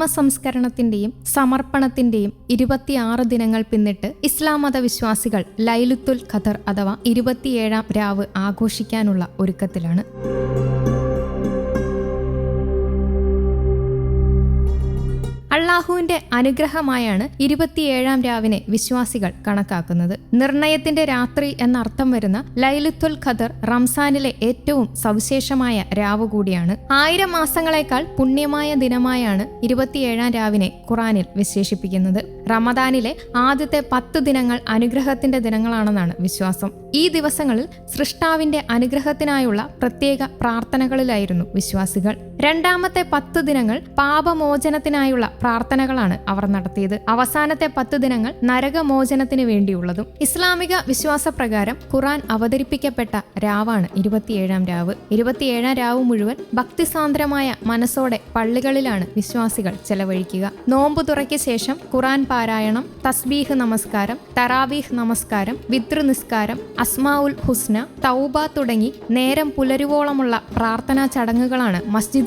ആത്മസംസ്കരണത്തിന്റെയും സമർപ്പണത്തിന്റെയും ഇരുപത്തിയാറ് ദിനങ്ങൾ പിന്നിട്ട് ഇസ്ലാം മത വിശ്വാസികൾ ലൈലുത്തുൽ ഖദർ അഥവാ ഇരുപത്തിയേഴാം രാവ് ആഘോഷിക്കാനുള്ള ഒരുക്കത്തിലാണ്. അള്ളാഹുവിന്റെ അനുഗ്രഹമായാണ് ഇരുപത്തിയേഴാം രാവിനെ വിശ്വാസികൾ കണക്കാക്കുന്നത്. നിർണയത്തിന്റെ രാത്രി എന്നർത്ഥം വരുന്ന ലൈലുത്തുൽ ഖദർ റംസാനിലെ ഏറ്റവും സവിശേഷമായ രാവ് കൂടിയാണ്. ആയിരം മാസങ്ങളെക്കാൾ പുണ്യമായ ദിനമായാണ് ഇരുപത്തിയേഴാം രാവിനെ ഖുറാനിൽ വിശേഷിപ്പിക്കുന്നത്. റമദാനിലെ ആദ്യത്തെ പത്ത് ദിനങ്ങൾ അനുഗ്രഹത്തിന്റെ ദിനങ്ങളാണെന്നാണ് വിശ്വാസം. ഈ ദിവസങ്ങളിൽ സൃഷ്ടാവിന്റെ അനുഗ്രഹത്തിനായുള്ള പ്രത്യേക പ്രാർത്ഥനകളിലായിരുന്നു വിശ്വാസികൾ. രണ്ടാമത്തെ പത്ത് ദിനങ്ങൾ പാപമോചനത്തിനായുള്ള പ്രാർത്ഥനകളാണ് അവർ നടത്തിയത്. അവസാനത്തെ പത്ത് ദിനങ്ങൾ നരകമോചനത്തിന് വേണ്ടിയുള്ളതും ഇസ്ലാമിക വിശ്വാസപ്രകാരം ഖുറാൻ അവതരിപ്പിക്കപ്പെട്ട രാവാണ് ഇരുപത്തിയേഴാം രാവ്. ഇരുപത്തിയേഴാം രാവ് മുഴുവൻ ഭക്തിസാന്ദ്രമായ മനസ്സോടെ പള്ളികളിലാണ് വിശ്വാസികൾ ചെലവഴിക്കുക. നോമ്പ് തുറയ്ക്ക് ശേഷം ഖുറാൻ പാരായണം തസ്ബീഹ് നമസ്കാരം തറാവീഹ് നമസ്കാരം വിത്ര നിസ്കാരം അസ്മാഉൽ ഹുസ്ന തൗബ തുടങ്ങി നേരം പുലരുവോളമുള്ള പ്രാർത്ഥനാ ചടങ്ങുകളാണ്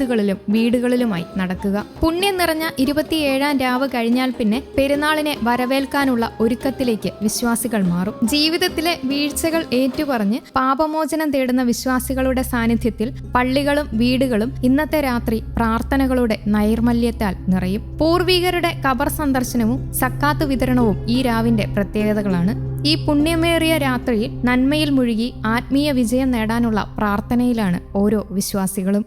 മസ്ജിദുകളിലും വീടുകളിലുമായി നടക്കുക. പുണ്യം നിറഞ്ഞ ഇരുപത്തിയേഴാം രാവ് കഴിഞ്ഞാൽ പിന്നെ പെരുന്നാളിനെ വരവേൽക്കാനുള്ള ഒരുക്കത്തിലേക്ക് വിശ്വാസികൾ മാറും. ജീവിതത്തിലെ വീഴ്ചകൾ ഏറ്റുപറഞ്ഞ് പാപമോചനം തേടുന്ന വിശ്വാസികളുടെ സാന്നിധ്യത്തിൽ പള്ളികളും വീടുകളും ഇന്നത്തെ രാത്രി പ്രാർത്ഥനകളുടെ നൈർമല്യത്താൽ നിറയും. പൂർവീകരുടെ കബർ സന്ദർശനവും സക്കാത്ത് വിതരണവും ഈ രാവിന്റെ പ്രത്യേകതകളാണ്. ഈ പുണ്യമേറിയ രാത്രിയിൽ നന്മയിൽ മുഴുകി ആത്മീയ വിജയം നേടാനുള്ള പ്രാർത്ഥനയിലാണ് ഓരോ വിശ്വാസികളും.